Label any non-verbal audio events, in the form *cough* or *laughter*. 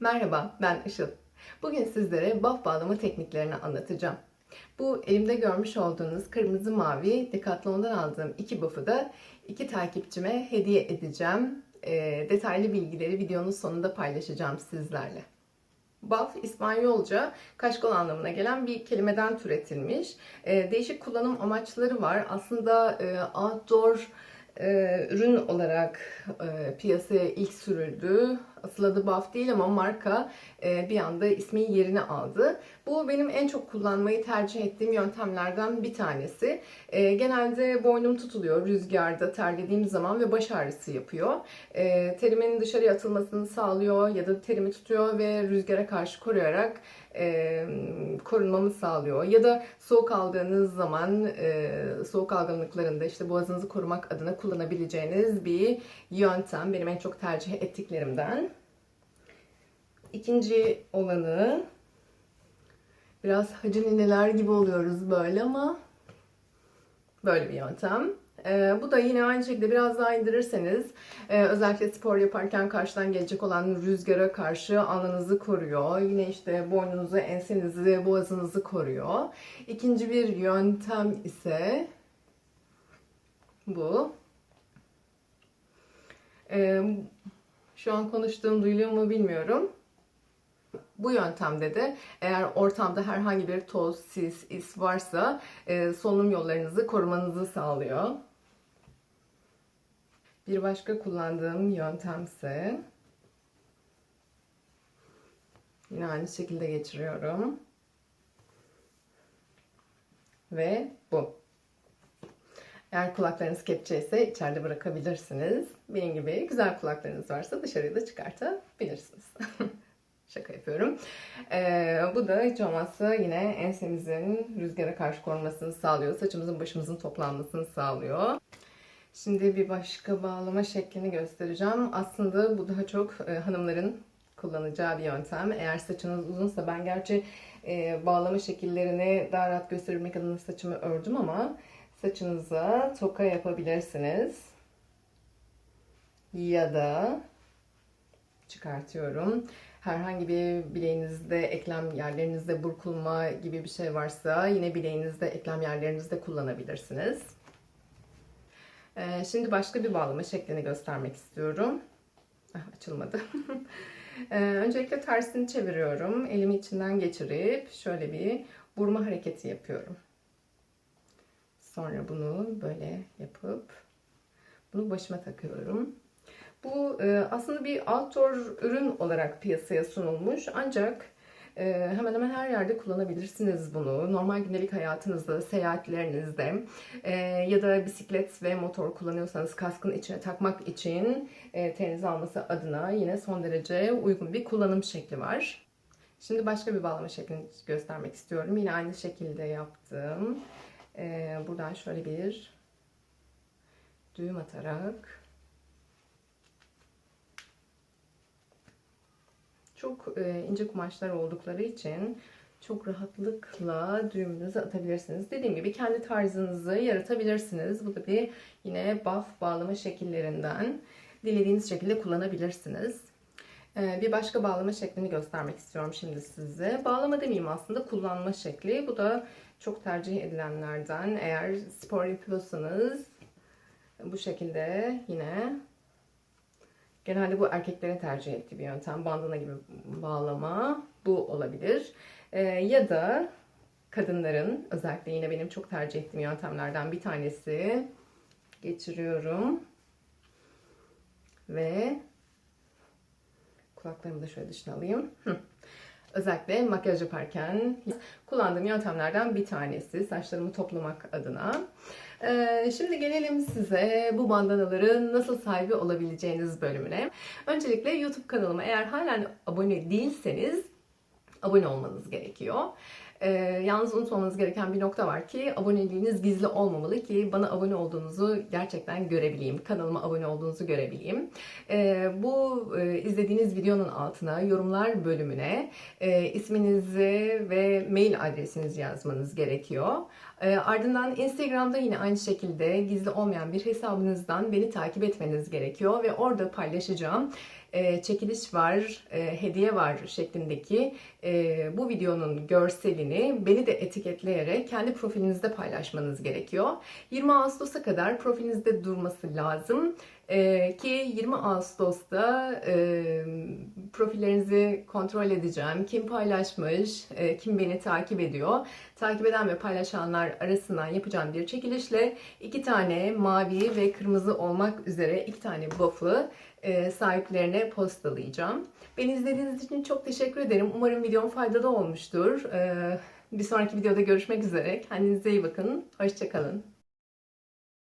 Merhaba, ben Işıl. Bugün sizlere buff bağlama tekniklerini anlatacağım. Bu elimde görmüş olduğunuz kırmızı mavi Decathlon'dan aldığım iki buff'ı da iki takipçime hediye edeceğim. Ee, detaylı bilgileri videonun sonunda paylaşacağım sizlerle. Buff İspanyolca kaşkol anlamına gelen bir kelimeden türetilmiş. Ee, değişik kullanım amaçları var. Aslında e, outdoor e, ürün olarak e, piyasaya ilk sürüldü. Asıl adı Buff değil ama marka e, bir anda ismin yerini aldı. Bu benim en çok kullanmayı tercih ettiğim yöntemlerden bir tanesi. E, genelde boynum tutuluyor rüzgarda terlediğim zaman ve baş ağrısı yapıyor. E, terimin dışarıya atılmasını sağlıyor ya da terimi tutuyor ve rüzgara karşı koruyarak e, korunmamı sağlıyor. Ya da soğuk aldığınız zaman e, soğuk algınlıklarında işte boğazınızı korumak adına kullanabileceğiniz bir yöntem. Benim en çok tercih ettiklerimden. İkinci olanı biraz hacı nineler gibi oluyoruz böyle ama böyle bir yöntem. Ee, bu da yine aynı şekilde biraz daha indirirseniz e, özellikle spor yaparken karşıdan gelecek olan rüzgara karşı alnınızı koruyor. Yine işte boynunuzu, ensenizi, boğazınızı koruyor. İkinci bir yöntem ise bu. Ee, şu an konuştuğum duyuluyor mu bilmiyorum. Bu yöntemde de eğer ortamda herhangi bir toz, sis, is varsa e, solunum yollarınızı korumanızı sağlıyor. Bir başka kullandığım yöntemse yine aynı şekilde geçiriyorum. Ve bu. Eğer kulaklarınız kepçe ise içeride bırakabilirsiniz. Benim gibi güzel kulaklarınız varsa dışarıya da çıkartabilirsiniz. *laughs* Şaka yapıyorum. Ee, bu da hiç olmazsa yine ensemizin rüzgara karşı korunmasını sağlıyor. Saçımızın başımızın toplanmasını sağlıyor. Şimdi bir başka bağlama şeklini göstereceğim. Aslında bu daha çok e, hanımların kullanacağı bir yöntem. Eğer saçınız uzunsa ben gerçi e, bağlama şekillerini daha rahat gösterebilmek adına saçımı ördüm ama saçınıza toka yapabilirsiniz. Ya da çıkartıyorum. Herhangi bir bileğinizde, eklem yerlerinizde burkulma gibi bir şey varsa yine bileğinizde, eklem yerlerinizde kullanabilirsiniz. Ee, şimdi başka bir bağlama şeklini göstermek istiyorum. Ah, açılmadı. *laughs* ee, öncelikle tersini çeviriyorum. Elimi içinden geçirip şöyle bir vurma hareketi yapıyorum. Sonra bunu böyle yapıp bunu başıma takıyorum. Bu e, aslında bir outdoor ürün olarak piyasaya sunulmuş ancak e, hemen hemen her yerde kullanabilirsiniz bunu. Normal gündelik hayatınızda, seyahatlerinizde e, ya da bisiklet ve motor kullanıyorsanız kaskın içine takmak için e, teniz alması adına yine son derece uygun bir kullanım şekli var. Şimdi başka bir bağlama şeklini göstermek istiyorum. Yine aynı şekilde yaptım. E, buradan şöyle bir düğüm atarak Çok e, ince kumaşlar oldukları için çok rahatlıkla düğümünüzü atabilirsiniz. Dediğim gibi kendi tarzınızı yaratabilirsiniz. Bu da bir yine buff bağlama şekillerinden dilediğiniz şekilde kullanabilirsiniz. E, bir başka bağlama şeklini göstermek istiyorum şimdi size. Bağlama demeyeyim aslında kullanma şekli. Bu da çok tercih edilenlerden. Eğer spor yapıyorsanız bu şekilde yine Genelde bu erkeklerin tercih ettiği bir yöntem. Bandana gibi bağlama bu olabilir. Ee, ya da kadınların özellikle yine benim çok tercih ettiğim yöntemlerden bir tanesi geçiriyorum. Ve kulaklarımı da şöyle dışına alayım. Özellikle makyaj yaparken kullandığım yöntemlerden bir tanesi saçlarımı toplamak adına. Ee, şimdi gelelim size bu bandanaların nasıl sahibi olabileceğiniz bölümüne. Öncelikle YouTube kanalıma eğer halen abone değilseniz abone olmanız gerekiyor. Ee, yalnız unutmamanız gereken bir nokta var ki aboneliğiniz gizli olmamalı ki bana abone olduğunuzu gerçekten görebileyim. Kanalıma abone olduğunuzu görebileyim. Ee, bu e, izlediğiniz videonun altına yorumlar bölümüne e, isminizi ve mail adresinizi yazmanız gerekiyor. E, ardından Instagram'da yine aynı şekilde gizli olmayan bir hesabınızdan beni takip etmeniz gerekiyor ve orada paylaşacağım e, çekiliş var, e, hediye var şeklindeki e, bu videonun görselini beni de etiketleyerek kendi profilinizde paylaşmanız gerekiyor. 20 Ağustos'a kadar profilinizde durması lazım. Ee, ki 20 Ağustos'ta e, profillerinizi kontrol edeceğim. Kim paylaşmış, e, kim beni takip ediyor. Takip eden ve paylaşanlar arasından yapacağım bir çekilişle iki tane mavi ve kırmızı olmak üzere iki tane buff'ı e, sahiplerine postalayacağım. Beni izlediğiniz için çok teşekkür ederim. Umarım videom faydalı olmuştur. Ee, bir sonraki videoda görüşmek üzere. Kendinize iyi bakın. Hoşçakalın.